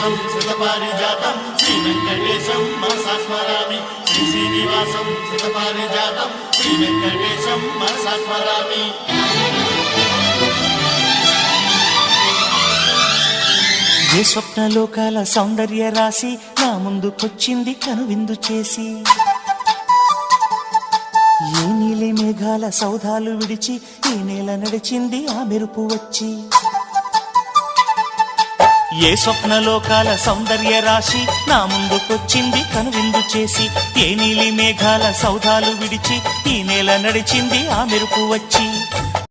సుఖపారిజాతం శ్రీ వెంకటేశం మనసా స్మరామి శ్రీ శ్రీనివాసం సుఖపారిజాతం శ్రీ వెంకటేశం మనసా స్మరామి ఏ స్వప్నలోకాల సౌందర్య రాశి నా ముందుకొచ్చింది కనువిందు చేసి? ఏ నీలి మేఘాల సౌధాలు విడిచి ఈ నేల నడిచింది ఆ మెరుపు వచ్చి? ఏ స్వప్నలోకాల సౌందర్య రాశి నా ముందుకొచ్చింది కనువిందు చేసి ఏ నీలి మేఘాల సౌధాలు విడిచి ఈ నేల నడిచింది ఆ మెరుపు వచ్చి.